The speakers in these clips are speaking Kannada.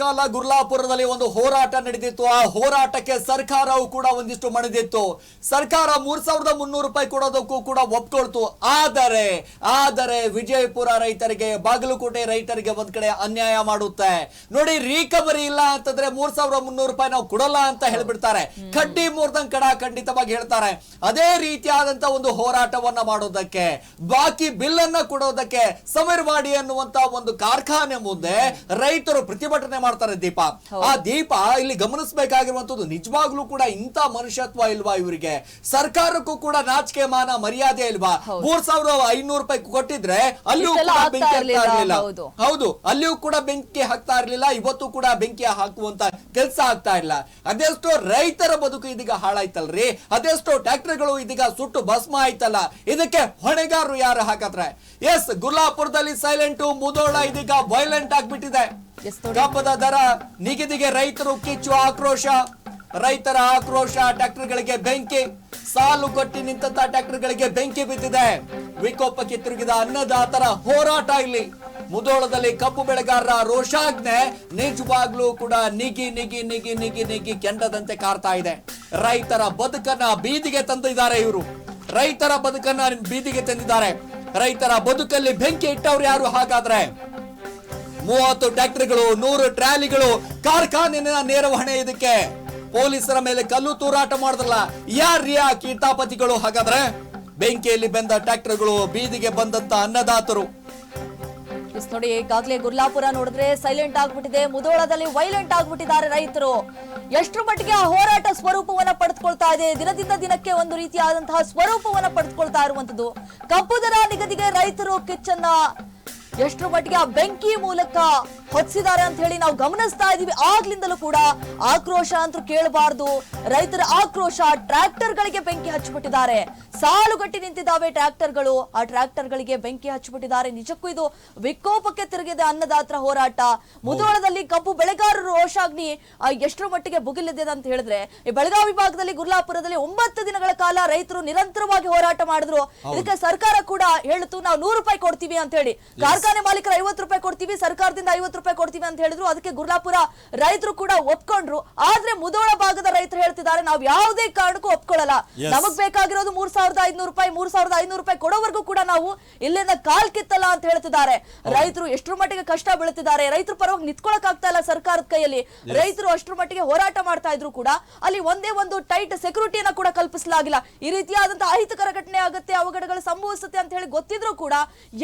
ಕಾಲ ಗುರ್ಲಾಪುರದಲ್ಲಿ ಒಂದು ಹೋರಾಟ ನಡೆದಿತ್ತು. ಆ ಹೋರಾಟಕ್ಕೆ ಸರ್ಕಾರವು ಕೂಡ ಒಂದಿಷ್ಟು ಮಣಿದಿತ್ತು. ಸರ್ಕಾರ ಮೂರ್ ಸಾವಿರದ ಮುನ್ನೂರು ರೂಪಾಯಿ ಕೊಡೋದಕ್ಕೂ ಕೂಡ ಒಪ್ಕೊಳ್ತು. ಆದರೆ ಆದರೆ ವಿಜಯಪುರ ರೈತರಿಗೆ ಬಾಗಲಕೋಟೆ ರೈತರಿಗೆ ಒಂದ್ ಕಡೆ ಅನ್ಯಾಯ ಮಾಡುತ್ತೆ. ನೋಡಿ ರಿಕವರಿ ಇಲ್ಲ ಅಂತಂದ್ರೆ ಮೂರ್ ಸಾವಿರದ ಮುನ್ನೂರು ರೂಪಾಯಿ ನಾವು ಕೊಡಲ್ಲ ಅಂತ ಹೇಳ್ಬಿಡ್ತಾರೆ. ಕಡ್ಡಿ ಮೂರ್ದಂಗ್ ಕಡ ಖಂಡಿತವಾಗಿ ಹೇಳ್ತಾರೆ. ಅದೇ ರೀತಿಯಾದಂತ ಒಂದು ಹೋರಾಟವನ್ನ ಮಾಡೋದಕ್ಕೆ ಬಾಕಿ ಬಿಲ್ ಅನ್ನ ಕೊಡೋದಕ್ಕೆ ಸಮೀರ್ವಾಡಿ ಅನ್ನುವಂತ ಒಂದು ಕಾರ್ಖಾನೆ ಮುಂದೆ ರೈತರು ಪ್ರತಿಭಟನೆ ಮಾಡ್ತಾರೆ ದೀಪ. ಆ ದೀಪ ಇಲ್ಲಿ ಗಮನಿಸಬೇಕಾಗಿರುವಂತದ್ದು ನಿಜವಾಗ್ಲೂ ಕೂಡ ಇಂತ ಮನುಷ್ಯತ್ವ ಇಲ್ವಾ ಇವರಿಗೆ? ಸರ್ಕಾರಕ್ಕೂ ಕೂಡ ನಾಚಿಕೆ ಮಾನ ಮರ್ಯಾದೆ ಇಲ್ವಾ? ಮೂರ್ ಸಾವಿರ ಐನೂರು ರೂಪಾಯಿ ಕೊಟ್ಟಿದ್ರೆ ಅಲ್ಲಿಯೂ ಕೂಡ ಬೆಂಕಿ ಹಾಕ್ತಾ ಇರ್ಲಿಲ್ಲ, ಹೌದು. ಅಲ್ಲಿಯೂ ಕೂಡ ಬೆಂಕಿ ಹಾಕ್ತಾ ಇರ್ಲಿಲ್ಲ ಇವತ್ತು ಕೂಡ ಬೆಂಕಿ ಹಾಕುವಂತ ಕೆಲಸ ಆಗ್ತಾ ಇಲ್ಲ. ಅದೆಷ್ಟೋ ರೈತರ ಬದುಕು ಇದೀಗ ಹಾಳಾಯ್ತಲ್ರಿ? ಅದೆಷ್ಟೋ ಟ್ಯಾಕ್ಟರ್ಗಳು ಇದೀಗ ಸುಟ್ಟು ಭಸ್ಮ ಆಯ್ತಲ್ಲ? ಇದಕ್ಕೆ ಹೊಣೆಗಾರರು ಯಾರು ಹಾಕತ್ರೆ ಎಸ್ ಗುಲಾಪುರದಲ್ಲಿ ಸೈಲೆಂಟ್ ಮುದೋಳ ಇದೀಗ ವೈಲೆಂಟ್ ಆಗ್ಬಿಟ್ಟಿದೆ. ಕಬ್ಬದ ದರ ನಿಗದಿಗೆ ರೈತರು ಕಿಚ್ಚು ಆಕ್ರೋಶ. ರೈತರ ಆಕ್ರೋಶ ಟ್ರ್ಯಾಕ್ಟರ್ಗಳಿಗೆ ಬೆಂಕಿ. ಸಾಲು ಕಟ್ಟಿ ನಿಂತ ಟ್ರ್ಯಾಕ್ಟರ್ಗಳಿಗೆ ಬೆಂಕಿ ಬಿದ್ದಿದೆ. ವಿಕೋಪಕ್ಕೆ ತಿರುಗಿದ ಅನ್ನದಾತರ ಹೋರಾಟ ಇಲ್ಲಿ. ಮುದೋಳದಲ್ಲಿ ಕಬ್ಬು ಬೆಳೆಗಾರರ ರೋಷಾಜ್ಞೆ ನಿಜವಾಗ್ಲೂ ಕೂಡ ನಿಗಿ ನಿಗಿ ನಿಗಿ ನಿಗಿ ನಿಗಿ ಕೆಂಡದಂತೆ ಕಾರ್ತಾ ಇದೆ. ರೈತರ ಬದುಕನ್ನ ಬೀದಿಗೆ ತಂದಿದ್ದಾರೆ ಇವರು. ರೈತರ ಬದುಕನ್ನ ಬೀದಿಗೆ ತಂದಿದ್ದಾರೆ. ರೈತರ ಬದುಕಲ್ಲಿ ಬೆಂಕಿ ಇಟ್ಟವ್ರು ಯಾರು? ಹಾಗಾದ್ರೆ ಮೂವತ್ತು ಟ್ರ್ಯಾಕ್ಟರ್ಗಳು, ನೂರು ಟ್ರಾಲಿಗಳು ಕಾರ್ಖಾನೆಯ ನೇರ ಹೊಣೆ ಇದಕ್ಕೆ. ಪೊಲೀಸರ ಮೇಲೆ ಕಲ್ಲು ತೂರಾಟ ಮಾಡಿದ್ರಲ್ಲ ಯಾರ್ಯಾ ಕೀಟಾಪತಿಗಳು ಹಾಗಾದ್ರೆ? ಬೆಂಕಿಯಲ್ಲಿ ಬೆಂದ ಟ್ರ್ಯಾಕ್ಟರ್ಗಳು ಬೀದಿಗೆ ಬಂದಂತ ಅನ್ನದಾತರು. ನೋಡಿ, ಈಗಾಗಲೇ ಗುರ್ಲಾಪುರ ನೋಡಿದ್ರೆ ಸೈಲೆಂಟ್ ಆಗ್ಬಿಟ್ಟಿದೆ. ಮುದೋಳದಲ್ಲಿ ವೈಲೆಂಟ್ ಆಗ್ಬಿಟ್ಟಿದ್ದಾರೆ ರೈತರು. ಎಷ್ಟರ ಮಟ್ಟಿಗೆ ಆ ಹೋರಾಟ ಸ್ವರೂಪವನ್ನ ಪಡೆದುಕೊಳ್ತಾ ಇದೆ? ದಿನದಿಂದ ದಿನಕ್ಕೆ ಒಂದು ರೀತಿಯಾದಂತಹ ಸ್ವರೂಪವನ್ನ ಪಡೆದುಕೊಳ್ತಾ ಇರುವಂತದ್ದು ಕಬ್ಬು ದರ ನಿಗದಿಗೆ ರೈತರು ಕಿಚ್ಚನ್ನ ಎಷ್ಟರ ಮಟ್ಟಿಗೆ ಆ ಬೆಂಕಿ ಮೂಲಕ ಹೊತ್ತಿದ್ದಾರೆ ಅಂತ ಹೇಳಿ ನಾವು ಗಮನಿಸ್ತಾ ಇದೀವಿ ಆಗ್ಲಿಂದಲೂ ಕೂಡ ಆಕ್ರೋಶ ಅಂತೂ ಕೇಳಬಾರ್ದು. ರೈತರ ಆಕ್ರೋಶ ಟ್ರ್ಯಾಕ್ಟರ್ ಗಳಿಗೆ ಬೆಂಕಿ ಹಚ್ಚಿಬಿಟ್ಟಿದ್ದಾರೆ. ಸಾಲುಗಟ್ಟಿ ನಿಂತಿದ್ದಾವೆ ಟ್ರ್ಯಾಕ್ಟರ್ಗಳು. ಆ ಟ್ರ್ಯಾಕ್ಟರ್ ಗಳಿಗೆ ಬೆಂಕಿ ಹಚ್ಚಿಬಿಟ್ಟಿದ್ದಾರೆ. ನಿಜಕ್ಕೂ ಇದು ವಿಕೋಪಕ್ಕೆ ತಿರುಗಿದೆ ಅನ್ನದಾತ್ರ ಹೋರಾಟ. ಮುದೋಳದಲ್ಲಿ ಕಬ್ಬು ಬೆಳೆಗಾರರು ರೋಷಾಗ್ನಿ ಆ, ಎಷ್ಟರ ಮಟ್ಟಿಗೆ ಭುಗಿಲಿದೆ ಅಂತ ಹೇಳಿದ್ರೆ ಈ ಬೆಳಗಾವಿ ವಿಭಾಗದಲ್ಲಿ ಗುರ್ಲಾಪುರದಲ್ಲಿ ಒಂಬತ್ತು ದಿನಗಳ ಕಾಲ ರೈತರು ನಿರಂತರವಾಗಿ ಹೋರಾಟ ಮಾಡಿದ್ರು. ಇದಕ್ಕೆ ಸರ್ಕಾರ ಕೂಡ ಹೇಳಿತು ನಾವು ನೂರು ರೂಪಾಯಿ ಕೊಡ್ತೀವಿ ಅಂತ ಹೇಳಿ. ಕಾರ್ಖಾನೆ ಮಾಲೀಕರು ಐವತ್ತು ರೂಪಾಯಿ ಕೊಡ್ತೀವಿ ಸರ್ಕಾರದಿಂದ ಐವತ್ತು ರೂಪಾಯಿ ಕೊಡ್ತೀವಿ ಅಂತ ಹೇಳಿದ್ರು. ಅದಕ್ಕೆ ಗುರ್ಲಾಪುರ ರೈತರು ಕೂಡ ಒಪ್ಕೊಂಡ್ರು. ಆದ್ರೆ ಮುದೋಳ ಭಾಗದ ರೈತರು ಹೇಳ್ತಿದ್ದಾರೆ ನಾವು ಯಾವುದೇ ಕಾರಣಕ್ಕೂ ಒಪ್ಕೊಳ್ಳಲ್ಲ. ನಮಗ್ ಬೇಕಾಗಿರೋದು ಮೂರ್ ಸಾವಿರದ ಐದ್ನೂರು ರೂಪಾಯಿ ಮೂರ್ ಸಾವಿರದ ಐನೂರು ರೂಪಾಯಿ ಕೊಡೋವರೆಗೂ ಕೂಡ ನಾವು ಇಲ್ಲಿಂದ ಕಾಲ್ ಕಿತ್ತಲ್ಲ ಅಂತ ಹೇಳ್ತಿದ್ದಾರೆ. ರೈತರು ಎಷ್ಟರ ಮಟ್ಟಿಗೆ ಕಷ್ಟ ಬೀಳ್ತಿದ್ದಾರೆ ರೈತರು ಪರವಾಗಿ ನಿಂತ್ಕೊಳಕ್ ಆಗ್ತಾ ಇಲ್ಲ ಸರ್ಕಾರದ ಕೈಯಲ್ಲಿ. ರೈತರು ಅಷ್ಟರ ಮಟ್ಟಿಗೆ ಹೋರಾಟ ಮಾಡ್ತಾ ಇದ್ರು ಕೂಡ ಅಲ್ಲಿ ಒಂದೇ ಒಂದು ಟೈಟ್ ಸೆಕ್ಯೂರಿಟಿಯನ್ನ ಕೂಡ ಕಲ್ಪಿಸಲಾಗಿಲ್ಲ. ಈ ರೀತಿಯಾದಂತಹ ಅಹಿತಕರ ಘಟನೆ ಆಗುತ್ತೆ ಅವಘಡಗಳು ಸಂಭವಿಸುತ್ತೆ ಅಂತ ಹೇಳಿ ಗೊತ್ತಿದ್ರು ಕೂಡ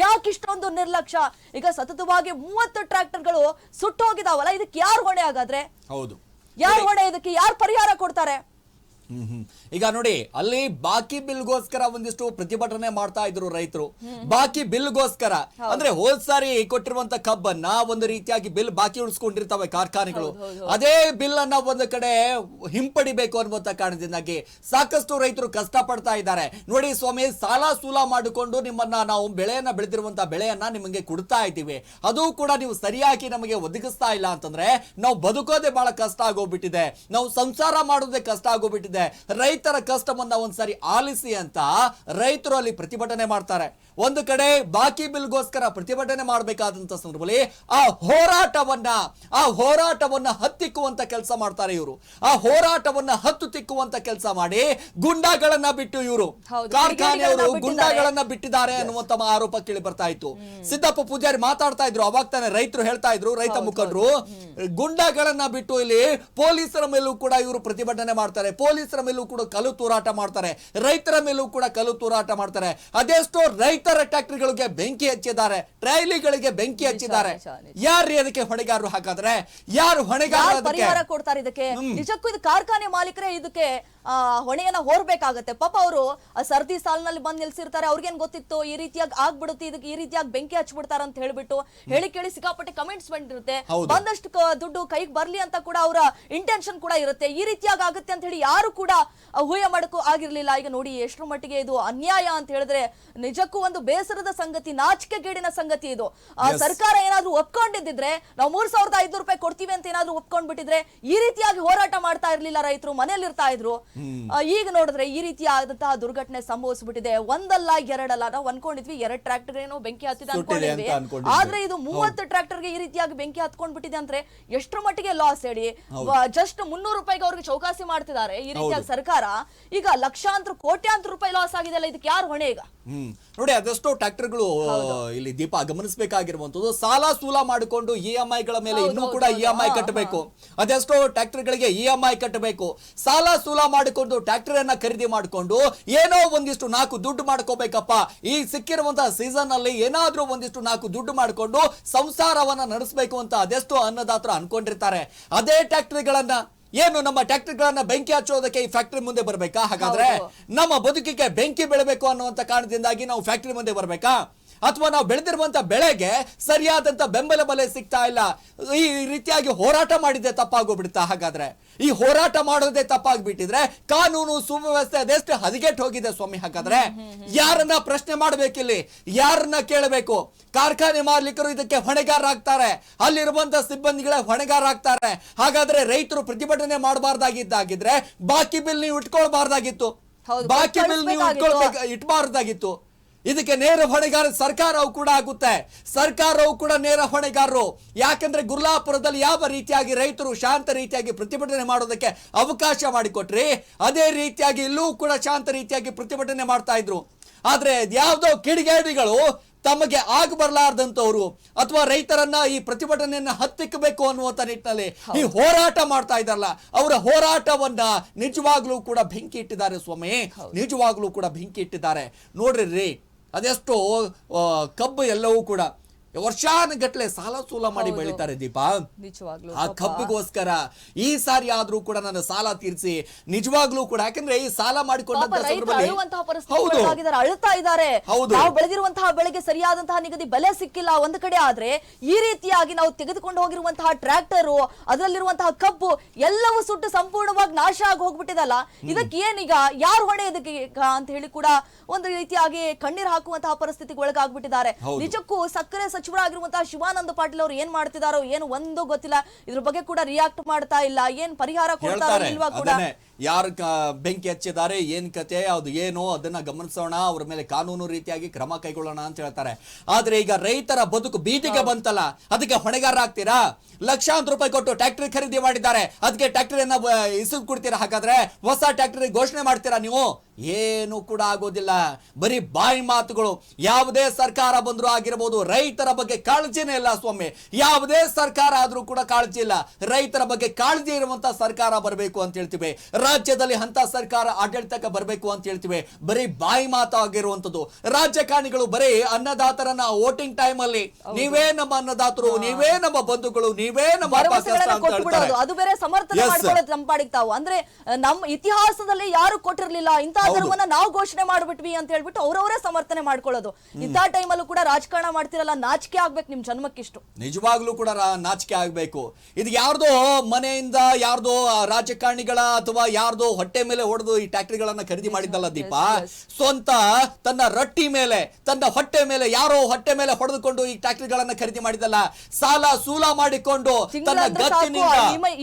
ಯಾಕೆ ಇಷ್ಟೊಂದು ನಿರ್ಲಕ್ಷ್ಯ ಈಗ ಸತತವಾಗಿ ಮೂವತ್ತು ಟ್ರ್ಯಾಕ್ಟರ್ಗಳು ಸುಟ್ಟು ಹೋಗಿದಾವಲ್ಲ ಇದಕ್ಕೆ ಯಾರು ಹೊಣೆ ಹಾಗಾದ್ರೆ ಹೌದು. ಯಾರು ಹೊಣೆ ಇದಕ್ಕೆ ಯಾರು ಪರಿಹಾರ ಕೊಡ್ತಾರೆ. ಈಗ ನೋಡಿ ಅಲ್ಲಿ ಬಾಕಿ ಬಿಲ್ಗೋಸ್ಕರ ಒಂದಿಷ್ಟು ಪ್ರತಿಭಟನೆ ಮಾಡ್ತಾ ಇದ್ರು ರೈತರು. ಬಾಕಿ ಬಿಲ್ಗೋಸ್ಕರ. ಅಂದ್ರೆ ಹೋದ್ ಸಾರಿ ಕೊಟ್ಟಿರುವಂತ ಕಬ್ಬನ್ನ ಒಂದು ರೀತಿಯಾಗಿ ಬಿಲ್ ಬಾಕಿ ಉಳಿಸ್ಕೊಂಡಿರ್ತಾವೆ ಕಾರ್ಖಾನೆಗಳು. ಅದೇ ಬಿಲ್ ಅನ್ನ ಒಂದು ಕಡೆ ಹಿಂಪಡಿಬೇಕು ಅನ್ನುವಂತ ಕಾರಣದಿಂದಾಗಿ ಸಾಕಷ್ಟು ರೈತರು ಕಷ್ಟ ಪಡ್ತಾ ಇದ್ದಾರೆ. ನೋಡಿ ಸ್ವಾಮಿ ಸಾಲ ಸೂಲ ಮಾಡಿಕೊಂಡು ನಿಮ್ಮನ್ನ ನಾವು ಬೆಳೆಯನ್ನ ಬೆಳೆದಿರುವಂತ ಬೆಳೆಯನ್ನ ನಿಮಗೆ ಕೊಡ್ತಾ ಇದ್ದೀವಿ. ಅದು ಕೂಡ ನೀವು ಸರಿಯಾಗಿ ನಮಗೆ ಒದಗಿಸ್ತಾ ಇಲ್ಲ ಅಂತಂದ್ರೆ ನಾವು ಬದುಕೋದೇ ಬಹಳ ಕಷ್ಟ ಆಗೋಗ್ಬಿಟ್ಟಿದೆ. ನಾವು ಸಂಸಾರ ಮಾಡೋದೇ ಕಷ್ಟ ಆಗೋಗ್ಬಿಟ್ಟಿದೆ. ರೈತರ ಕಷ್ಟವನ್ನ ಒಂದ್ಸರಿ ಆಲಿಸಿ ಅಂತ ರೈತರು ಅಲ್ಲಿ ಪ್ರತಿಭಟನೆ ಮಾಡ್ತಾರೆ. ಒಂದು ಕಡೆ ಬಾಕಿ ಬಿಲ್ಗೋಸ್ಕರ ಪ್ರತಿಭಟನೆ ಮಾಡಬೇಕಾದಂತ ಸಂದರ್ಭದಲ್ಲಿ ಆ ಹೋರಾಟವನ್ನ ಆ ಹೋರಾಟವನ್ನ ಹತ್ತಿಕ್ಕುವಂತ ಕೆಲಸ ಮಾಡ್ತಾರೆ ಇವರು. ಆ ಹೋರಾಟವನ್ನ ಹತ್ತು ತಿಕ್ಕುವಂತ ಕೆಲಸ ಮಾಡಿ ಗುಂಡಾಗಳನ್ನ ಬಿಟ್ಟು ಇವರು. ಕಾರ್ಖಾನೆಯವರು ಗುಂಡಾಗಳನ್ನ ಬಿಟ್ಟಿದ್ದಾರೆ. ಅನ್ನುವಂತ ಆರೋಪ ಕೇಳಿ ಬರ್ತಾ ಇತ್ತು ಸಿದ್ದಪ್ಪ ಪೂಜಾರಿ ಮಾತಾಡ್ತಾ ಇದ್ರು ಅವಾಗ ತಾನೆ ರೈತರು ಹೇಳ್ತಾ ಇದ್ರು ರೈತ ಮುಖಂಡರು ಗುಂಡಾಗಳನ್ನ ಬಿಟ್ಟು ಇಲ್ಲಿ ಪೊಲೀಸರ ಮೇಲೂ ಕೂಡ ಇವರು ಪ್ರತಿಭಟನೆ ಮಾಡ್ತಾರೆ. ಪೊಲೀಸರ ಮೇಲೂ ಕೂಡ ಕಲ್ಲು ತೂರಾಟ ಮಾಡ್ತಾರೆ. ರೈತರ ಮೇಲೂ ಕೂಡ ಕಲ್ಲು ತೂರಾಟ ಮಾಡ್ತಾರೆ. ಅದೆಷ್ಟೋ ರೈತರ ಟ್ಯಾಕ್ಟರಿಗಳಿಗೆ ಬೆಂಕಿ ಹಚ್ಚಿದ್ದಾರೆ. ಟ್ರೈಲಿಗಳಿಗೆ ಬೆಂಕಿ ಹಚ್ಚಿದ್ದಾರೆ. ಯಾರು ಅದಕ್ಕೆ ಹೊಣೆಗಾರರು ಹಾಕಾದ್ರೆ ಯಾರು ಹೊಣೆಗಾರ ಯಾರು ಪರಿಹಾರ ಕೊಡ್ತಾರೆ ಇದಕ್ಕೆ? ನಿಜಕ್ಕೂ ಇದು ಕಾರ್ಖಾನೆ ಮಾಲೀಕರೇ ಇದಕ್ಕೆ ಹೊಣೆಯನ್ನ ಹೋರ್ಬೇಕಾಗತ್ತೆ. ಪಾಪ ಅವರು ಸರ್ದಿ ಸಾಲಿನಲ್ಲಿ ಬಂದು ನಿಲ್ಸಿರ್ತಾರೆ. ಅವ್ರಿಗೇನ್ ಗೊತ್ತಿತ್ತು? ಈ ರೀತಿಯಾಗಿ ಆಗ್ಬಿಡುತ್ತೆ. ಇದಕ್ಕೆ ಈ ರೀತಿಯಾಗಿ ಬೆಂಕಿ ಹಚ್ಬಿಡ್ತಾರ ಅಂತ ಹೇಳ್ಬಿಟ್ಟು ಹೇಳಿ ಕೇಳಿ ಸಿಕ್ಕಾಪಟ್ಟೆ ಕಮೆಂಟ್ಸ್ ಬಂದಿರುತ್ತೆ. ಬಂದಷ್ಟು ದುಡ್ಡು ಕೈಗೆ ಬರ್ಲಿ ಅಂತ ಕೂಡ ಅವರ ಇಂಟೆನ್ಷನ್ ಕೂಡ ಇರುತ್ತೆ. ಈ ರೀತಿಯಾಗಿ ಆಗುತ್ತೆ ಅಂತ ಹೇಳಿ ಯಾರು ಕೂಡ ಹೂಯ ಮಾಡಕ್ಕೂ ಆಗಿರ್ಲಿಲ್ಲ. ಈಗ ನೋಡಿ ಎಷ್ಟರ ಮಟ್ಟಿಗೆ ಇದು ಅನ್ಯಾಯ ಅಂತ ಹೇಳಿದ್ರೆ ನಿಜಕ್ಕೂ ಒಂದು ಬೇಸರದ ಸಂಗತಿ ನಾಚಿಕೆಗೇಡಿನ ಸಂಗತಿ ಇದು. ಆ, ಸರ್ಕಾರ ಏನಾದ್ರೂ ಒಪ್ಕೊಂಡಿದ್ದಿದ್ರೆ ನಾವು ಮೂರ್ ಸಾವಿರದ ಐದ್ನೂರು ರೂಪಾಯಿ ಕೊಡ್ತೀವಿ ಅಂತ ಏನಾದ್ರು ಒಪ್ಕೊಂಡ್ಬಿಟ್ಟಿದ್ರೆ ಈ ರೀತಿಯಾಗಿ ಹೋರಾಟ ಮಾಡ್ತಾ ಇರ್ಲಿಲ್ಲ ರೈತರು ಮನೇಲಿ ಇರ್ತಾ ಇದ್ರು. ಈಗ ನೋಡಿದ್ರೆ ಈ ರೀತಿಯಾದಂತಹ ದುರ್ಘಟನೆ ಸಂಭವಿಸ್ಬಿಟ್ಟಿದೆ. ಒಂದಲ್ಲ ಎರಡಲ್ಲ. ನಾವು ಅನ್ಕೊಂಡಿದ್ವಿ ಎರಡ್ ಟ್ರಾಕ್ಟರ್ ಏನೋ ಬೆಂಕಿ ಹತ್ತಿದೆ ಅನ್ಕೊಂಡಿದ್ವಿ. ಆದ್ರೆ ಇದು ಮೂವತ್ತು ಟ್ರ್ಯಾಕ್ಟರ್ಗೆ ಈ ರೀತಿಯಾಗಿ ಬೆಂಕಿ ಹತ್ಕೊಂಡ್ಬಿಟ್ಟಿದೆ ಅಂದ್ರೆ ಎಷ್ಟರ ಮಟ್ಟಿಗೆ ಲಾಸ್ ಹೇಳಿ? ಜಸ್ಟ್ ಮುನ್ನೂರು ರೂಪಾಯಿಗೆ ಅವ್ರಿಗೆ ಚೌಕಾಸಿ ಮಾಡ್ತಿದ್ದಾರೆ ಈ ರೀತಿಯಾಗಿ ಸರ್ಕಾರ. ಈಗ ಲಕ್ಷಾಂತರ ಕೋಟ್ಯಾಂತರ ರೂಪಾಯಿ ಲಾಸ್ ಆಗಿದೆ ಅಲ್ಲ ಇದಕ್ಕೆ ಯಾರು ಹೊಣೆ ಈಗ? ಹ್ಮ್. ನೋಡಿ ಅದೆಷ್ಟೋ ಟ್ರ್ಯಾಕ್ಟರ್ಗಳು ಇಲ್ಲಿ ದೀಪ ಗಮನಿಸಬೇಕಾಗಿರುವಂತದ್ದು ಸಾಲ ಸೂಲ ಮಾಡಿಕೊಂಡು ಇ ಎಂ ಐಗಳ ಮೇಲೆ ಇನ್ನೂ ಕೂಡ ಇ ಎಂ ಐ ಕಟ್ಟಬೇಕು. ಅದೆಷ್ಟೋ ಟ್ರಾಕ್ಟರ್ಗಳಿಗೆ ಇ ಎಂ ಐ ಕಟ್ಟಬೇಕು. ಸಾಲ ಸೂಲ ಮಾಡಿಕೊಂಡು ಟ್ರ್ಯಾಕ್ಟರ್ ಅನ್ನ ಖರೀದಿ ಮಾಡಿಕೊಂಡು ಏನೋ ಒಂದಿಷ್ಟು ನಾಲ್ಕು ದುಡ್ಡು ಮಾಡ್ಕೋಬೇಕಪ್ಪ. ಈ ಸಿಕ್ಕಿರುವಂತಹ ಸೀಸನ್ ಅಲ್ಲಿ ಏನಾದ್ರೂ ಒಂದಿಷ್ಟು ನಾಲ್ಕು ದುಡ್ಡು ಮಾಡಿಕೊಂಡು ಸಂಸಾರವನ್ನ ನಡೆಸಬೇಕು ಅಂತ ಅದೆಷ್ಟೋ ಅನ್ನದಾತ್ರ ಅನ್ಕೊಂಡಿರ್ತಾರೆ. ಅದೇ ಟ್ಯಾಕ್ಟರಿಗಳನ್ನ ಏನು ನಮ್ಮ ಟ್ಯಾಕ್ಟರ್ಗಳನ್ನ ಬೆಂಕಿ ಹಚ್ಚೋದಕ್ಕೆ ಈ ಫ್ಯಾಕ್ಟರಿ ಮುಂದೆ ಬರಬೇಕಾ? ಹಾಗಾದ್ರೆ ನಮ್ಮ ಬದುಕಿಗೆ ಬೆಂಕಿ ಬೆಳಬೇಕು ಅನ್ನುವಂತ ಕಾರಣದಿಂದಾಗಿ ನಾವು ಫ್ಯಾಕ್ಟರಿ ಮುಂದೆ ಬರ್ಬೇಕಾ? ಅಥವಾ ನಾವು ಬೆಳೆದಿರುವಂತ ಬೆಳೆಗೆ ಸರಿಯಾದಂತ ಬೆಂಬಲ ಬೆಲೆ ಸಿಗ್ತಾ ಇಲ್ಲ. ಈ ರೀತಿಯಾಗಿ ಹೋರಾಟ ಮಾಡಿದ್ರೆ ತಪ್ಪಾಗೋಗ್ಬಿಡುತ್ತಾ? ಹಾಗಾದ್ರೆ ಈ ಹೋರಾಟ ಮಾಡೋದೇ ತಪ್ಪಾಗ್ಬಿಟ್ಟಿದ್ರೆ ಕಾನೂನು ಸುವ್ಯವಸ್ಥೆ ಅದೆಷ್ಟು ಹದಗೆಟ್ಟು ಹೋಗಿದೆ ಸ್ವಾಮಿ? ಹಾಗಾದ್ರೆ ಯಾರನ್ನ ಪ್ರಶ್ನೆ ಮಾಡ್ಬೇಕಿಲ್ಲಿ? ಯಾರನ್ನ ಕೇಳಬೇಕು? ಕಾರ್ಖಾನೆ ಮಾಲೀಕರು ಇದಕ್ಕೆ ಹೊಣೆಗಾರರಾಗ್ತಾರೆ. ಅಲ್ಲಿರುವಂತ ಸಿಬ್ಬಂದಿಗಳೇ ಹೊಣೆಗಾರರಾಗ್ತಾರೆ. ಹಾಗಾದ್ರೆ ರೈತರು ಪ್ರತಿಭಟನೆ ಮಾಡಬಾರ್ದಾಗಿದ್ದಾಗಿದ್ರೆ ಬಾಕಿ ಬಿಲ್ ನೀವು ಇಟ್ಕೊಳ್ಬಾರ್ದಾಗಿತ್ತು. ಬಾಕಿ ಬಿಲ್ ನೀವು. ಇಟ್ಕೊಳ್ಬೇಕು ಇಟ್ಬಾರ್ದಾಗಿತ್ತು. ಇದಕ್ಕೆ ನೇರ ಹೊಣೆಗಾರ ಸರ್ಕಾರವು ಕೂಡ ಆಗುತ್ತೆ. ಸರ್ಕಾರವು ಕೂಡ ನೇರ ಹೊಣೆಗಾರರು. ಯಾಕಂದ್ರೆ ಗುರ್ಲಾಪುರದಲ್ಲಿ ಯಾವ ರೀತಿಯಾಗಿ ರೈತರು ಶಾಂತ ರೀತಿಯಾಗಿ ಪ್ರತಿಭಟನೆ ಮಾಡೋದಕ್ಕೆ ಅವಕಾಶ ಮಾಡಿಕೊಟ್ರಿ ಅದೇ ರೀತಿಯಾಗಿ ಇಲ್ಲೂ ಕೂಡ ಶಾಂತ ರೀತಿಯಾಗಿ ಪ್ರತಿಭಟನೆ ಮಾಡ್ತಾ ಇದ್ರು. ಆದ್ರೆ ಯಾವ್ದೋ ಕಿಡಿಗೇಡಿಗಳು ತಮಗೆ ಆಗ ಬರಲಾರ್ದಂತವ್ರು ಅಥವಾ ರೈತರನ್ನ ಈ ಪ್ರತಿಭಟನೆಯನ್ನ ಹತ್ತಿಕ್ಕಬೇಕು ಅನ್ನುವಂತ ನಿಟ್ಟಿನಲ್ಲಿ ಈ ಹೋರಾಟ ಮಾಡ್ತಾ ಇದ್ದಾರಲ್ಲ ಅವರ ಹೋರಾಟವನ್ನ ನಿಜವಾಗ್ಲೂ ಕೂಡ ಬೆಂಕಿ ಇಟ್ಟಿದ್ದಾರೆ ಸ್ವಾಮಿ. ನಿಜವಾಗ್ಲೂ ಕೂಡ ಬೆಂಕಿ ಇಟ್ಟಿದ್ದಾರೆ. ನೋಡ್ರಿ ರೀ ಅದೆಷ್ಟೋ ಕಬ್ಬು ಎಲ್ಲವೂ ಕೂಡ ವರ್ಷಾನುಗಟ್ಲೆ ಸಾಲ ಸೂಲ ಮಾಡಿ. ಬೆಳಿತಾರೆ ದೀಪ. ಆ ಕಬ್ಬಿಗೋಸ್ಕರ ಈ ಸಾರಿ ಆದ್ರೂ ಕೂಡ ನನ್ನ ಸಾಲ ತೀರಿಸಿ ನಿಜವಾಗ್ಲೂ ಕೂಡ ಯಾಕಂದ್ರೆ ಈ ಸಾಲ ಪಾಪ ಮಾಡಿಕೊಂಡಂತ ಸಂದರ್ಭದಲ್ಲಿ ಅಳುವಂತಹ ಹೌದು. ಪರಿಸ್ಥಿತಿ ಅಳ್ತಾ ಇದ್ದಾರೆ. ನಾವು ಬೆಳೆದಿರುವಂತಹ ಬೆಳೆಗೆ ಸರಿಯಾದಂತಹ ನಿಗದಿ ಬೆಲೆ ಸಿಕ್ಕಿಲ್ಲ ಒಂದ್ ಕಡೆ ಆದ್ರೆ ಈ ರೀತಿಯಾಗಿ ನಾವು ತೆಗೆದುಕೊಂಡು ಹೋಗಿರುವಂತಹ ಟ್ರ್ಯಾಕ್ಟರ್ ಅದರಲ್ಲಿರುವಂತಹ ಕಬ್ಬು ಎಲ್ಲವೂ ಸುಟ್ಟು ಸಂಪೂರ್ಣವಾಗಿ ನಾಶ ಆಗಿ ಹೋಗ್ಬಿಟ್ಟಿದಲ್ಲ. ಇದಕ್ಕೆ ಏನೀಗ ಯಾರು ಹೊಣೆ ಇದಕ್ಕೆ ಅಂತ ಹೇಳಿ ಕೂಡ ಒಂದು ರೀತಿಯಾಗಿ ಕಣ್ಣೀರ್ ಹಾಕುವಂತಹ ಪರಿಸ್ಥಿತಿಗೆ ಒಳಗಾಗ್ಬಿಟ್ಟಿದ್ದಾರೆ. ನಿಜಕ್ಕೂ ಸಕ್ಕರೆ ಸಚಿವರಾಗಿರುವಂತಹ ಶಿವಾನಂದ ಪಾಟೀಲ್ ಅವರು ಏನ್ ಮಾಡ್ತಿದಾರೋ ಏನು ಒಂದು ಗೊತ್ತಿಲ್ಲ. ಇದ್ರ ಬಗ್ಗೆ ಕೂಡ ರಿಯಾಕ್ಟ್ ಮಾಡ್ತಾ ಇಲ್ಲ. ಏನ್ ಪರಿಹಾರ ಕೊಡ್ತಾರೋ ಹೇಳ್ತಾರೆ. ಇಲ್ವಾ ಕೂಡ? ಯಾರು ಬೆಂಕಿ ಹಚ್ಚಿದ್ದಾರೆ ಏನ್ ಕತೆ ಅದು ಏನು ಅದನ್ನ ಗಮನಿಸೋಣ ಅವ್ರ ಮೇಲೆ ಕಾನೂನು ರೀತಿಯಾಗಿ ಕ್ರಮ ಕೈಗೊಳ್ಳೋಣ ಅಂತ ಹೇಳ್ತಾರೆ. ಆದ್ರೆ ಈಗ ರೈತರ ಬದುಕು ಬೀದಿಗೆ ಬಂತಲ್ಲ ಅದಕ್ಕೆ ಹೊಣೆಗಾರ ಆಗ್ತೀರಾ? ಲಕ್ಷಾಂತರ ರೂಪಾಯಿ ಕೊಟ್ಟು ಟ್ರ್ಯಾಕ್ಟರ್ ಖರೀದಿ ಮಾಡಿದ್ದಾರೆ. ಅದಕ್ಕೆ ಟ್ರ್ಯಾಕ್ಟರ್ ಇಸ್ಕೊಡ್ತೀರಾ ಕೊಡ್ತೀರಾ? ಹಾಗಾದ್ರೆ ಹೊಸ ಟ್ರ್ಯಾಕ್ಟರ್ ಘೋಷಣೆ ಮಾಡ್ತೀರಾ ನೀವು? ಏನು ಕೂಡ ಆಗೋದಿಲ್ಲ. ಬರೀ ಬಾಯಿ ಮಾತುಗಳು. ಯಾವುದೇ ಸರ್ಕಾರ ಬಂದ್ರು ಆಗಿರಬಹುದು ರೈತರ ಬಗ್ಗೆ ಕಾಳಜಿನೇ ಇಲ್ಲ ಸ್ವಾಮಿ. ಯಾವುದೇ ಸರ್ಕಾರ ಆದ್ರೂ ಕೂಡ ಕಾಳಜಿ ಇಲ್ಲ. ರೈತರ ಬಗ್ಗೆ ಕಾಳಜಿ ಇರುವಂತ ಸರ್ಕಾರ ಬರಬೇಕು ಅಂತ ಹೇಳ್ತೀವಿ. ರಾಜ್ಯದಲ್ಲಿ ಅಂತ ಸರ್ಕಾರ ಆಡಳಿತಕ್ಕೆ ಬರಬೇಕು ಅಂತ ಹೇಳ್ತೀವಿ. ಬರೀ ಬಾಯಿ ಮಾತು ಆಗಿರುವಂಥದ್ದು. ರಾಜಕಾರಣಿಗಳು ಬರೀ ಅನ್ನದಾತರನ್ನ ವೋಟಿಂಗ್ ಟೈಮ್ ಅಲ್ಲಿ ನೀವೇ ನಮ್ಮ ಅನ್ನದಾತರು ನೀವೇ ನಮ್ಮ ಬಂಧುಗಳು ನೀವೇ ನಮ್ಮ. ಅದು ಬೇರೆ ಸಮರ್ಥನೆ. ಮಾಡ್ಕೊಳ್ಳೋದು ನಮ್ಮ ತಾವು ಅಂದ್ರೆ ನಮ್ಮ ಇತಿಹಾಸದಲ್ಲಿ ಯಾರು ಕೊಟ್ಟಿರ್ಲಿಲ್ಲ? ಇಂತಹ. ಧರ್ಮನ ನಾವು ಘೋಷಣೆ ಮಾಡ್ಬಿಟ್ವಿ ಅಂತ ಹೇಳ್ಬಿಟ್ಟು ಅವರವರೇ ಸಮರ್ಥನೆ ಮಾಡ್ಕೊಳ್ಳೋದು. ಇಂಥ ಟೈಮಲ್ಲೂ ಕೂಡ ರಾಜಕಾರಣ ಮಾಡ್ತಿರಲ್ಲ ನಾಚಿಕೆ ಆಗ್ಬೇಕು ನಿಮ್ ಜನ್ಮಕ್ಕಿಷ್ಟು. ನಿಜವಾಗ್ಲೂ ಕೂಡ ನಾಚಿಕೆ ಆಗ್ಬೇಕು. ಇದು ಯಾರ್ದೋ ಮನೆಯಿಂದ ಯಾರ್ದೋ ರಾಜಕಾರಣಿಗಳ ಅಥವಾ ಯಾರ್ದೋ ಹೊಟ್ಟೆ ಮೇಲೆ ಹೊಡೆದು ಈ ಟ್ಯಾಕ್ಟ್ರಿಗಳನ್ನ ಖರೀದಿ ಮಾಡಿದ್ದಲ್ಲ ದೀಪ. ಸ್ವಂತ ತನ್ನ ರೊಟ್ಟಿ ಮೇಲೆ ತನ್ನ ಹೊಟ್ಟೆ ಮೇಲೆ ಯಾರೋ ಹೊಟ್ಟೆ ಮೇಲೆ ಹೊಡೆದುಕೊಂಡು ಈ ಟ್ಯಾಕ್ಟ್ರಿಗಳನ್ನ ಖರೀದಿ ಮಾಡಿದಲ್ಲ ಸಾಲ ಸೂಲ ಮಾಡಿಕೊಂಡು ತನ್ನ ಗತ್ತಿನಿಂದ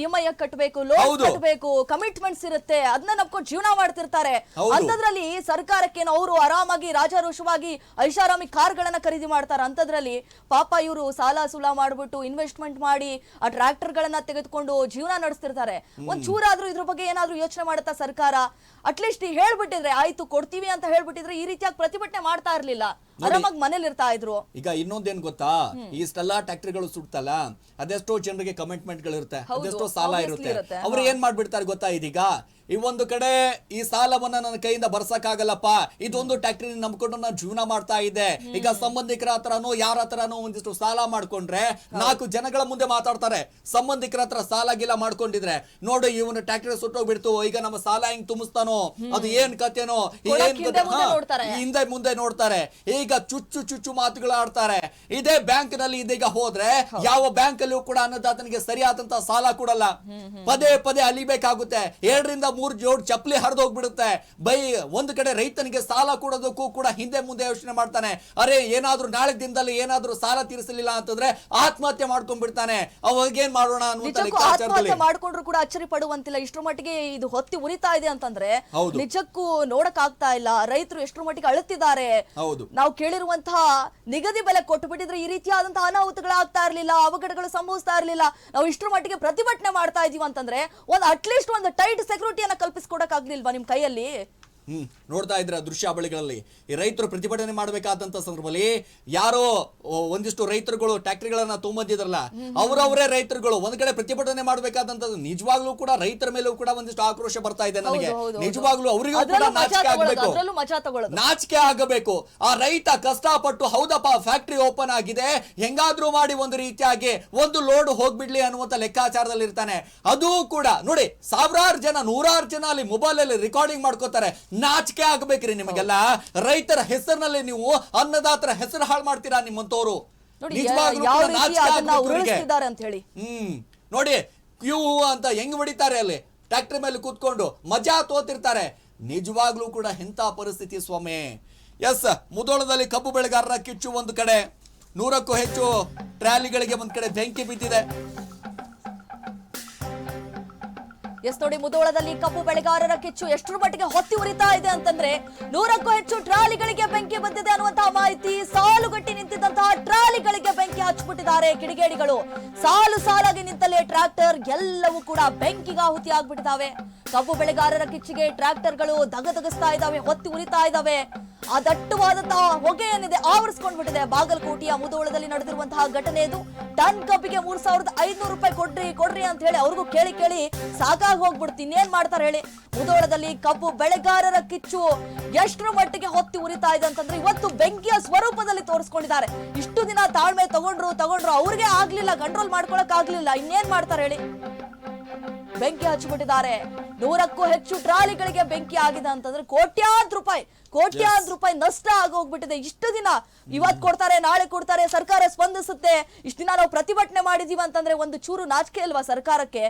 ಇಎಂಐ ಕಟ್ಟಬೇಕು ಲೋನ್ ಕಟ್ಟಬೇಕು ಕಮಿಟ್ಮೆಂಟ್ಸ್ ಇರುತ್ತೆ ಅದನ್ನ ನಮ್ಕೊಂಡು ಜೀವನ ಮಾಡ್ತಿರ್ತಾರೆ. ಅಂತದ್ರಲ್ಲಿ ಸರ್ಕಾರಕ್ಕೇನು ಅವರು ಆರಾಮಾಗಿ ರಾಜಾರೋಷವಾಗಿ ಐಷಾರಾಮಿ ಕಾರ್ಗಳನ್ನ ಖರೀದಿ ಮಾಡ್ತಾರೆ? ಅಂತದ್ರಲ್ಲಿ ಪಾಪ ಇವರು ಸಾಲ ಸುಲ ಮಾಡ್ಬಿಟ್ಟು ಇನ್ವೆಸ್ಟ್ಮೆಂಟ್ ಮಾಡಿ ಆ ಟ್ರಾಕ್ಟರ್ ಗಳನ್ನ ತೆಗೆದುಕೊಂಡು ಜೀವನ ನಡೆಸ್ತಿರ್ತಾರೆ. ಒಂದ್ ಚೂರಾದ್ರೂ ಇದ್ರ ಬಗ್ಗೆ ಏನಾದ್ರೂ ಯೋಚನೆ ಮಾಡುತ್ತಾ ಸರ್ಕಾರ? ಅಟ್ಲೀಸ್ಟ್ ಹೇಳ್ಬಿಟ್ಟಿದ್ರೆ ಆಯ್ತು ಕೊಡ್ತೀವಿ ಅಂತ ಹೇಳ್ಬಿಟ್ಟಿದ್ರೆ ಈ ರೀತಿಯಾಗಿ ಪ್ರತಿಭಟನೆ ಮಾಡ್ತಾ ಇರ್ಲಿಲ್ಲ. ಆರಾಮಾಗಿ ಮನೇಲಿ ಇರ್ತಾ ಇದ್ರು. ಈಗ ಇನ್ನೊಂದೇನ್ ಗೊತ್ತಾ? ಇಷ್ಟೆಲ್ಲ ಟ್ಯಾಕ್ಟ್ರಿಗಳು ಸುಡ್ತಲ್ಲ ಅದೆಷ್ಟೋ ಜನರಿಗೆ ಕಮಿಟ್ಮೆಂಟ್ಗಳು ಇರುತ್ತೆ ಅದೆಷ್ಟೋ ಸಾಲ ಇರುತ್ತೆ. ಅವ್ರು. ಏನ್ ಮಾಡ್ಬಿಡ್ತಾರೆ ಗೊತ್ತಾ ಇದೀಗ? ಈ ಒಂದು ಕಡೆ ಈ ಸಾಲವನ್ನ ನನ್ನ ಕೈಯಿಂದ ಬರ್ಸಕ್ಕಾಗಲ್ಲಪ್ಪ. ಇದೊಂದು ಟ್ಯಾಕ್ಟ್ರಿ ನಂಬ್ಕೊಂಡು ನಾನು ಜೀವನ ಮಾಡ್ತಾ ಇದ್ದೆ ಈಗ ಸಂಬಂಧಿಕರ ಹತ್ರನೋ ಯಾರ ಹತ್ರನೋ ಒಂದಿಷ್ಟು ಸಾಲ ಮಾಡ್ಕೊಂಡ್ರೆ ನಾಲ್ಕು ಜನಗಳ ಮುಂದೆ ಮಾತಾಡ್ತಾರೆ. ಸಂಬಂಧಿಕರ ಹತ್ರ ಸಾಲ ಗಿಲ್ಲ ಮಾಡ್ಕೊಂಡಿದ್ರೆ ನೋಡು ಇವನು ಟ್ಯಾಕ್ಟ್ರಿ ಸುಟ್ಟೋಗ್ಬಿಡ್ತು ಈಗ ನಮ್ಮ ಸಾಲ ಹೆಂಗ್ ತುಂಬಿಸ್ತಾನೋ ಅದು ಏನ್ ಕತೆನೋ ಏನ್ ಹಿಂದೆ ಮುಂದೆ ನೋಡ್ತಾರೆ. ಹಿಂದೆ ಮುಂದೆ ನೋಡ್ತಾರೆ. ಈಗ ಈಗ ಚುಚ್ಚು ಚುಚ್ಚು ಮಾತುಗಳು ಆಡ್ತಾರೆ ಇದೇ ಬ್ಯಾಂಕ್ನಲ್ಲಿ ಇದೀಗ ಹೋದ್ರೆ ಯಾವ ಬ್ಯಾಂಕ್ ಅಲ್ಲೂ ಕೂಡ ಅನ್ನದಾತನಿಗೆ ಸರಿಯಾದಂತ ಸಾಲ ಕೊಡಲ್ಲ. ಪದೇ ಪದೇ ಅಲಿಬೇಕಾಗುತ್ತೆ. ಎರಡರಿಂದ ಮೂರು ಜೋಡ್ ಚಪ್ಪಲಿ ಹರಿದು ಹೋಗ್ಬಿಡುತ್ತೆ. ಬೈ ಒಂದು ಕಡೆ ರೈತನಿಗೆ ಸಾಲ ಕೊಡೋದಕ್ಕೂ ಕೂಡ ಹಿಂದೆ ಮುಂದೆ ಯೋಚನೆ ಮಾಡ್ತಾನೆ. ಅರೆ ಏನಾದ್ರೂ ನಾಳೆ ದಿನದಲ್ಲಿ ಏನಾದ್ರೂ ಸಾಲ ತೀರಿಸಲಿಲ್ಲ ಅಂತಂದ್ರೆ ಆತ್ಮಹತ್ಯೆ ಮಾಡ್ಕೊಂಡ್ಬಿಡ್ತಾನೆ. ಅವಾಗ ಏನ್ ಮಾಡೋಣ ಅನ್ನುವಂತ ಆತ್ಮಹತ್ಯೆ ಮಾಡ್ಕೊಂಡ್ರು ಕೂಡ ಅಚ್ಚರಿ ಪಡುವಂತಿಲ್ಲ. ಇಷ್ಟರ ಮಟ್ಟಿಗೆ ಇದು ಹೊತ್ತಿ ಉರಿತಾ ಇದೆ ಅಂತಂದ್ರೆ ನಿಜಕ್ಕೂ ನೋಡಕ್ ಆಗ್ತಾ ಇಲ್ಲ. ರೈತರು ಎಷ್ಟರ ಮಟ್ಟಿಗೆ ಅಳುತ್ತಿದ್ದಾರೆ. ಹೌದು. ನಾವು ಕೇಳಿರುವಂತಹ ನಿಗದಿ ಬೆಲೆ ಕೊಟ್ಟು ಬಿಟ್ಟಿದ್ರೆ ಈ ರೀತಿಯಾದಂತಹ ಅನಾಹುತಗಳಾಗ್ತಾ ಇರಲಿಲ್ಲ, ಅವಘಡಗಳು ಸಂಭವಿಸ್ತಾ ಇರಲಿಲ್ಲ. ನಾವು ಇಷ್ಟರ ಮಟ್ಟಿಗೆ ಪ್ರತಿಭಟನೆ ಮಾಡ್ತಾ ಇದೀವಿ ಅಂತಂದ್ರೆ ಒಂದು ಅಟ್ಲೀಸ್ಟ್ ಒಂದು ಟೈಟ್ ಸೆಕ್ಯೂರಿಟಿಯನ್ನು ಕಲ್ಪಿಸ್ಕೊಡಕ್ ನಿಮ್ಮ ನಿಮ್ ಕೈಯಲ್ಲಿ? ಹ್ಮ್ ನೋಡ್ತಾ ಇದ್ರ ದೃಶ್ಯಾವಳಿಗಳಲ್ಲಿ ಈ ರೈತರು ಪ್ರತಿಭಟನೆ ಮಾಡಬೇಕಾದಂತ ಸಂದರ್ಭದಲ್ಲಿ ಯಾರೋ ಒಂದಿಷ್ಟು ರೈತರುಗಳು ಟ್ಯಾಕ್ಟ್ರಿಗಳನ್ನ ತುಂಬಂದಿದ್ರಲ್ಲ ಅವರವರೇ ರೈತರುಗಳು ಒಂದ್ ಕಡೆ ಪ್ರತಿಭಟನೆ ಮಾಡಬೇಕಾದಂತ ನಿಜವಾಗ್ಲೂ ಕೂಡ ರೈತರ ಮೇಲೂ ಕೂಡ ಒಂದಿಷ್ಟು ಆಕ್ರೋಶ ಬರ್ತಾ ಇದೆ ನನಗೆ. ನಿಜವಾಗ್ಲೂ ಅವರಿಗೂ ಕೂಡ ನಾಚಿಕೆ ಆಗಬೇಕು. ನಾಚಿಕೆ ಆಗಬೇಕು. ಆ ರೈತ ಕಷ್ಟಪಟ್ಟು ಹೌದಪ್ಪ ಫ್ಯಾಕ್ಟರಿ ಓಪನ್ ಆಗಿದೆ ಹೆಂಗಾದ್ರೂ ಮಾಡಿ ಒಂದು ರೀತಿಯಾಗಿ ಒಂದು ಲೋಡ್ ಹೋಗ್ಬಿಡ್ಲಿ ಅನ್ನುವಂತ ಲೆಕ್ಕಾಚಾರದಲ್ಲಿ ಇರ್ತಾನೆ ಅದು ಕೂಡ ನೋಡಿ ಸಾವಿರಾರು ಜನ ನೂರಾರು ಜನ ಅಲ್ಲಿ ಮೊಬೈಲ್ ಅಲ್ಲಿ ರೆಕಾರ್ಡಿಂಗ್ ಮಾಡ್ಕೋತಾರೆ. ನಾಚಿಕೆ ಆಗ್ಬೇಕ್ರಿ ನಿಮಗೆಲ್ಲ. ರೈತರ ಹೆಸರಿನಲ್ಲಿ ನೀವು ಅನ್ನದಾತರ ಹೆಸರು ಹಾಳು ಮಾಡ್ತೀರಾ ನಿಮ್ಮಂತವರು? ಹ್ಮ್. ನೋಡಿ ಕ್ಯೂ ಅಂತ ಹೆಂಗ್ ಹೊಡಿತಾರೆ ಅಲ್ಲಿ? ಟ್ರ್ಯಾಕ್ಟರ್ ಮೇಲೆ ಕೂತ್ಕೊಂಡು ಮಜಾ ತೋತಿರ್ತಾರೆ. ನಿಜವಾಗ್ಲೂ ಕೂಡ ಎಂತ ಪರಿಸ್ಥಿತಿ ಸ್ವಾಮಿ? ಎಸ್ ಮುದೋಳದಲ್ಲಿ ಕಬ್ಬು ಬೆಳೆಗಾರರ ಕಿಚ್ಚು ಒಂದು ಕಡೆ. ನೂರಕ್ಕೂ ಹೆಚ್ಚು ಟ್ರಾಲಿಗಳಿಗೆ ಒಂದ್ ಕಡೆ ಬೆಂಕಿ ಬಿದ್ದಿದೆ. ಎಸ್ ನೋಡಿ ಮುದೋಳದಲ್ಲಿ ಕಬ್ಬು ಬೆಳೆಗಾರರ ಕಿಚ್ಚು ಎಷ್ಟರ ಮಟ್ಟಿಗೆ ಹೊತ್ತಿ ಉರಿತಾ ಇದೆ ಅಂತಂದ್ರೆ ನೂರಕ್ಕೂ ಹೆಚ್ಚು ಟ್ರಾಲಿಗಳಿಗೆ ಬೆಂಕಿ ಬಂದಿದೆ ಅನ್ನುವಂತಹ ಮಾಹಿತಿ ಸಾಲುಗಟ್ಟಿ ನಿಂತಿದ್ದಂತಹ ಟ್ರಾಲಿಗಳಿಗೆ ಹಚ್ಚಿಬಿಟ್ಟಿದ್ದಾರೆ ಕಿಡಿಗೇಡಿಗಳು. ಸಾಲು ಸಾಲಾಗಿ ನಿಂತಲೇ ಟ್ರಾಕ್ಟರ್ ಎಲ್ಲವೂ ಕೂಡ ಬೆಂಕಿಗೆ ಆಹುತಿ ಆಗ್ಬಿಟ್ಟಿದಾವೆ ಕಬ್ಬು ಬೆಳೆಗಾರರ ಕಿಚ್ಚಿಗೆ ಟ್ರಾಕ್ಟರ್ಗಳು ದಗದಗಿಸ್ತಾ ಇದಾವೆ ಹೊತ್ತಿ ಉರಿತಾ ಇದಾವೆ ಆ ದಟ್ಟವಾದಂತಹ ಹೊಗೆ ಏನಿದೆ ಆವರಿಸ್ಕೊಂಡ್ಬಿಟ್ಟಿದೆ. ಬಾಗಲಕೋಟೆಯ ಮುದೋಳದಲ್ಲಿ ನಡೆದಿರುವಂತಹ ಘಟನೆ ಇದು. ಟನ್ ಕಬ್ಬಿಗೆ ಮೂರ್ ಸಾವಿರದ ಐದ್ನೂರು ರೂಪಾಯಿ ಕೊಡ್ರಿ ಕೊಡ್ರಿ ಅಂತ ಹೇಳಿ ಅವ್ರಿಗೂ ಕೇಳಿ ಕೇಳಿ ಸಾಕಾಗಿ ಹೋಗ್ಬಿಡ್ತೀನಿ ಇನ್ನೇನ್ ಮಾಡ್ತಾರೆ ಹೇಳಿ? ಮುದೋಳದಲ್ಲಿ ಕಬ್ಬು ಬೆಳೆಗಾರರ ಕಿಚ್ಚು. ಎಷ್ಟರ ಮಟ್ಟಿಗೆ ಹೊತ್ತಿ ಉರಿತಾ ಇದೆ ಅಂತಂದ್ರೆ ಇವತ್ತು ಬೆಂಕಿಯ ಸ್ವರೂಪದಲ್ಲಿ ತೋರಿಸ್ಕೊಂಡಿದ್ದಾರೆ. ಇಷ್ಟು ದಿನ ತಾಳ್ಮೆ ತಗೊಂಡ್ರು ತಗೊಂಡ್ರು ಅವ್ರಿಗೆ ಆಗ್ಲಿಲ್ಲ ಕಂಟ್ರೋಲ್ ಮಾಡ್ಕೊಳಕ್ ಆಗ್ಲಿಲ್ಲ. ಇನ್ನೇನ್ ಮಾಡ್ತಾರೆ ಹೇಳಿ? ಬೆಂಕಿ ಹಚ್ಚಿಬಿಟ್ಟಿದ್ದಾರೆ. ನೂರಕ್ಕೂ ಹೆಚ್ಚು ಟ್ರಾಲಿಗಳಿಗೆ ಬೆಂಕಿ ಆಗಿದೆ ಅಂತಂದ್ರೆ ಕೋಟ್ಯಾಂತರ ರೂಪಾಯಿ ಕೋಟ್ಯಾಂತರ ರೂಪಾಯಿ ನಷ್ಟ ಆಗೋಗ್ಬಿಟ್ಟಿದೆ. ಇಷ್ಟು ದಿನ ಇವತ್ ಕೊಡ್ತಾರೆ ನಾಳೆ ಕೊಡ್ತಾರೆ ಸರ್ಕಾರ ಸ್ಪಂದಿಸುತ್ತೆ. ಇಷ್ಟು ದಿನ ನಾವು ಪ್ರತಿಭಟನೆ ಮಾಡಿದೀವಿ ಅಂತಂದ್ರೆ ಒಂದು ಚೂರು ನಾಚಿಕೆ ಅಲ್ವಾ ಸರ್ಕಾರಕ್ಕೆ?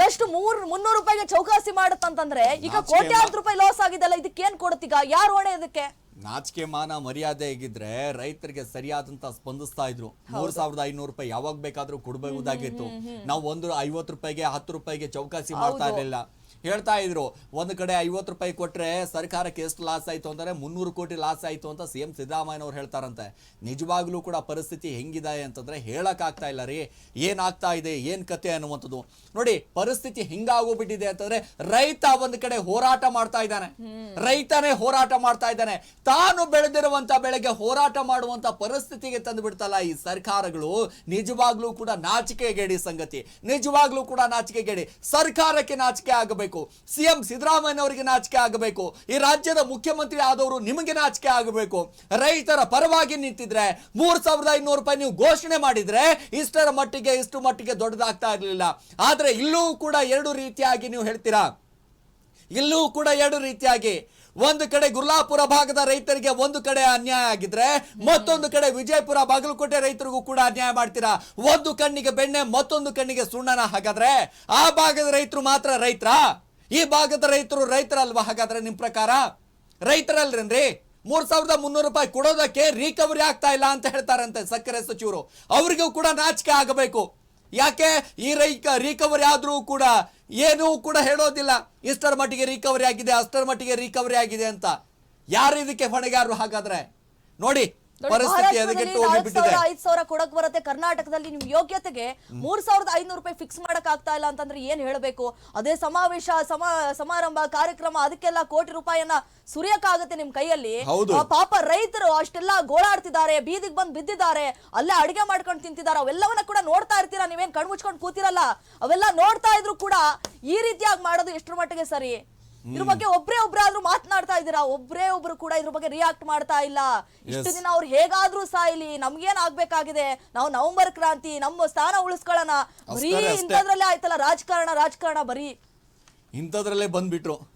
ಜಸ್ಟ್ ಮೂರ್ ಮುನ್ನೂರು ರೂಪಾಯಿಗೆ ಚೌಕಾಸಿ ಮಾಡುತ್ತಂತಂದ್ರೆ ಈಗ ಕೋಟ್ಯಾಂತರ ರೂಪಾಯಿ ಲಾಸ್ ಆಗಿದೆಲ್ಲ ಇದಕ್ಕೆ ಏನ್ ಕೊಡುತ್ತೀಗ? ಯಾರು ಹೊಣೆ ಇದಕ್ಕೆ? ನಾಚಿಕೆ ಮಾನ ಮರ್ಯಾದೆ ಹೇಗಿದ್ರೆ ರೈತರಿಗೆ ಸರಿಯಾದಂತ ಸ್ಪಂದಿಸ್ತಾ ಇದ್ರು. ಮೂರ್ ಸಾವಿರದ ಐನೂರು ರೂಪಾಯಿ ಯಾವಾಗ ಬೇಕಾದ್ರೂ ಕೊಡಬಹುದಾಗಿತ್ತು ನಾವು ಒಂದು ಐವತ್ತು ರೂಪಾಯಿಗೆ ಹತ್ತು ರೂಪಾಯಿಗೆ ಚೌಕಾಸಿ ಮಾಡ್ತಾ ಇರ್ಲಿಲ್ಲ. ಹೇಳ್ತಾ ಇದ್ರು. ಒಂದು ಕಡೆ ಐವತ್ತು ರೂಪಾಯಿ ಕೊಟ್ರೆ ಸರ್ಕಾರಕ್ಕೆ ಎಷ್ಟು ಲಾಸ್ ಆಯ್ತು ಅಂದರೆ ಮುನ್ನೂರು ಕೋಟಿ ಲಾಸ್ ಆಯ್ತು ಅಂತ ಸಿ ಎಂ ಸಿದ್ದರಾಮಯ್ಯನವ್ರು ಹೇಳ್ತಾರಂತೆ. ನಿಜವಾಗ್ಲೂ ಕೂಡ ಪರಿಸ್ಥಿತಿ ಹೆಂಗಿದೆ ಅಂತಂದ್ರೆ ಹೇಳೋಕ್ಕಾಗ್ತಾ ಆಗ್ತಾ ಇಲ್ಲ ರೀ. ಏನಾಗ್ತಾ ಇದೆ ಏನು ಕತೆ ಅನ್ನುವಂಥದ್ದು. ನೋಡಿ ಪರಿಸ್ಥಿತಿ ಹಿಂಗಾಗೋಗ್ಬಿಟ್ಟಿದೆ ಅಂತಂದ್ರೆ ರೈತ ಒಂದು ಕಡೆ ಹೋರಾಟ ಮಾಡ್ತಾ ಇದ್ದಾನೆ. ರೈತನೇ ಹೋರಾಟ ಮಾಡ್ತಾ ಇದ್ದಾನೆ. ತಾನು ಬೆಳೆದಿರುವಂತ ಬೆಳೆಗೆ ಹೋರಾಟ ಮಾಡುವಂತ ಪರಿಸ್ಥಿತಿಗೆ ತಂದು ಬಿಡ್ತಲ್ಲ ಈ ಸರ್ಕಾರಗಳು. ನಿಜವಾಗ್ಲೂ ಕೂಡ ನಾಚಿಕೆಗೇಡಿ ಸಂಗತಿ. ನಿಜವಾಗ್ಲೂ ಕೂಡ ನಾಚಿಕೆಗೇಡಿ. ಸರ್ಕಾರಕ್ಕೆ ನಾಚಿಕೆ ಆಗಬೇಕು. ಸಿಎಂ ಸಿದ್ದರಾಮಯ್ಯನವರಿಗೆ ನಾಚಿಕೆ ಆಗಬೇಕು. ಈ ರಾಜ್ಯದ ಮುಖ್ಯಮಂತ್ರಿ ಆದವರು ನಿಮಗೆ ನಾಚಿಕೆ ಆಗಬೇಕು. ರೈತರ ಪರವಾಗಿ ನಿಂತಿದ್ರೆ ಮೂರ್ ಸಾವಿರದ ಐನೂರು ರೂಪಾಯಿ ನೀವು ಘೋಷಣೆ ಮಾಡಿದ್ರೆ ಇಷ್ಟರ ಮಟ್ಟಿಗೆ, ಇಷ್ಟು ಮಟ್ಟಿಗೆ ದೊಡ್ಡದಾಗ್ತಾ ಇರಲಿಲ್ಲ. ಆದ್ರೆ ಇಲ್ಲೂ ಕೂಡ ಎರಡು ರೀತಿಯಾಗಿ ನೀವು ಹೇಳ್ತೀರಾ? ಇಲ್ಲೂ ಕೂಡ ಎರಡು ರೀತಿಯಾಗಿ. ಒಂದು ಕಡೆ ಗುರ್ಲಾಪುರ ಭಾಗದ ರೈತರಿಗೆ ಒಂದು ಕಡೆ ಅನ್ಯಾಯ ಆಗಿದ್ರೆ ಮತ್ತೊಂದು ಕಡೆ ವಿಜಯಪುರ ಬಾಗಲಕೋಟೆ ರೈತರಿಗೂ ಕೂಡ ಅನ್ಯಾಯ ಮಾಡ್ತೀರಾ? ಒಂದು ಕಣ್ಣಿಗೆ ಬೆಣ್ಣೆ ಮತ್ತೊಂದು ಕಣ್ಣಿಗೆ ಸುಣ್ಣನ ಹಾಗಾದ್ರೆ ಆ ಭಾಗದ ರೈತರು ಮಾತ್ರ ರೈತರ? ಈ ಭಾಗದ ರೈತರು ರೈತರಲ್ವಾ? ಹಾಗಾದ್ರೆ ನಿಮ್ ಪ್ರಕಾರ? ರೈತರಲ್ರೇನ್ರಿ? ಮೂರ್ ಸಾವಿರದ ಮುನ್ನೂರು ರೂಪಾಯಿ ಕೊಡೋದಕ್ಕೆ ರಿಕವರಿ ಆಗ್ತಾ ಇಲ್ಲ ಅಂತ ಹೇಳ್ತಾರಂತೆ ಸಕ್ಕರೆ ಸಚಿವರು. ಅವರಿಗೂ ಕೂಡ ನಾಚಿಕೆ ಆಗಬೇಕು. ಯಾಕೆ ಈ ರೈಕ ರಿಕವರಿ ಆದರೂ ಕೂಡ ಏನೂ ಕೂಡ ಹೇಳೋದಿಲ್ಲ. ಇಷ್ಟರ ಮಟ್ಟಿಗೆ ರಿಕವರಿ ಆಗಿದೆ, ಅಷ್ಟರ ಮಟ್ಟಿಗೆ ರಿಕವರಿ ಆಗಿದೆ ಅಂತ. ಯಾರು ಇದಕ್ಕೆ ಹೊಣೆಗಾರರು ಹಾಗಾದ್ರೆ? ನೋಡಿ ಪರಿಸ್ಥಿತಿ ಅದಕ್ಕೆ ನಾಲ್ಕು ಹೋಗಿಬಿಟ್ಟಿದೆ ಐದ್ ಸಾವಿರ ಕೊಡಕ್ ಬರುತ್ತೆ. ಕರ್ನಾಟಕದಲ್ಲಿ ನಿಮ್ ಯೋಗ್ಯತೆಗೆ ಮೂರ್ ಸಾವಿರದ ಐನೂರು ರೂಪಾಯಿ ಫಿಕ್ಸ್ ಮಾಡಕ್ ಆಗ್ತಾ ಇಲ್ಲ ಅಂತಂದ್ರೆ ಏನ್ ಹೇಳಬೇಕು? ಅದೇ ಸಮಾವೇಶ ಸಮ ಸಮಾರಂಭ ಕಾರ್ಯಕ್ರಮ ಅದಕ್ಕೆಲ್ಲ ಕೋಟಿ ರೂಪಾಯಿಯನ್ನ ಸುರಿಯಕ್ಕಾಗತ್ತೆ ನಿಮ್ ಕೈಯಲ್ಲಿ. ಆ ಪಾಪ ರೈತರು ಅಷ್ಟೆಲ್ಲ ಗೋಳಾಡ್ತಿದ್ದಾರೆ ಬೀದಿಗೆ ಬಂದ್ ಬಿದ್ದಿದ್ದಾರೆ ಅಲ್ಲೇ ಅಡಿಗೆ ಮಾಡ್ಕೊಂಡು ತಿಂತಿದ್ದಾರೆ. ಅವೆಲ್ಲವನ್ನ ಕೂಡ ನೋಡ್ತಾ ಇರ್ತೀರಾ? ನೀವೇನ್ ಕಣ್ಮುಚ್ಕೊಂಡು ಕೂತಿರಲ್ಲ? ಅವೆಲ್ಲ ನೋಡ್ತಾ ಇದ್ರು ಕೂಡ ಈ ರೀತಿಯಾಗಿ ಮಾಡೋದು ಎಷ್ಟರ ಮಟ್ಟಿಗೆ ಸರಿ? ಇದ್ರ ಬಗ್ಗೆ ಒಬ್ರೇ ಒಬ್ರಾದ್ರೂ ಮಾತನಾಡ್ತಾ ಇದ್ದೀರಾ? ಒಬ್ರೇ ಒಬ್ರು ಕೂಡ ಇದ್ರ ಬಗ್ಗೆ ರಿಯಾಕ್ಟ್ ಮಾಡ್ತಾ ಇಲ್ಲ. ಇಷ್ಟು ದಿನ ಅವ್ರು ಹೇಗಾದ್ರೂ ಸಾಯ್ಲಿ ನಮ್ಗೇನ್ ಆಗ್ಬೇಕಾಗಿದೆ? ನಾವು ನವೆಂಬರ್ ಕ್ರಾಂತಿ ನಮ್ಮ ಸ್ಥಾನ ಉಳಿಸ್ಕೊಳ್ಳೋಣ. ಬರೀ. ಇಂಥದ್ರಲ್ಲೇ ಆಯ್ತಲ್ಲ ರಾಜಕಾರಣ ರಾಜಕಾರಣ ಬರೀ. ಇಂಥದ್ರಲ್ಲೇ ಬಂದ್ಬಿಟ್ರು.